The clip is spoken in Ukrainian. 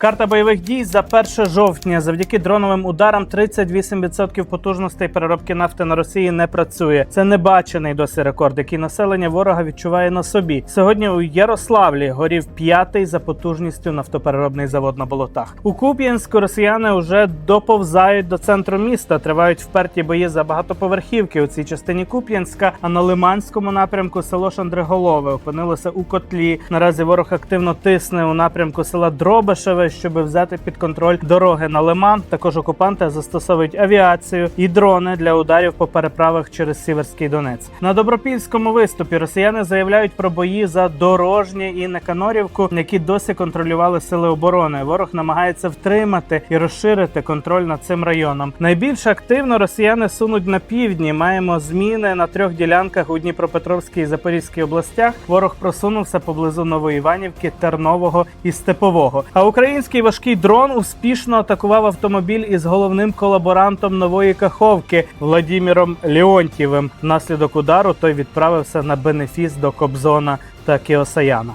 Карта бойових дій за 1 жовтня. Завдяки дроновим ударам 38% потужностей переробки нафти на Росії не працює. Це небачений досі рекорд, який населення ворога відчуває на собі. Сьогодні у Ярославлі горів п'ятий за потужністю нафтопереробний завод на болотах. У Куп'янську росіяни вже доповзають до центру міста. Тривають вперті бої за багатоповерхівки у цій частині Куп'янська. А на Лиманському напрямку село Шандриголове опинилося у котлі. Наразі ворог активно тисне у напрямку села Дробишеве, щоб взяти під контроль дороги на Лиман. Також окупанти застосовують авіацію і дрони для ударів по переправах через Сіверський Донець. На добропільському виступі росіяни заявляють про бої за дорожнє і Неканорівку, які досі контролювали сили оборони. Ворог намагається втримати і розширити контроль над цим районом. Найбільш активно росіяни сунуть на півдні. Маємо зміни на трьох ділянках у Дніпропетровській і Запорізькій областях. Ворог просунувся поблизу Новоіванівки, Тернового і Степового. А український важкий дрон успішно атакував автомобіль із головним колаборантом нової каховки Владіміром Леонтьєвим. Внаслідок удару той відправився на бенефіс до Кобзона та Кіосаяна.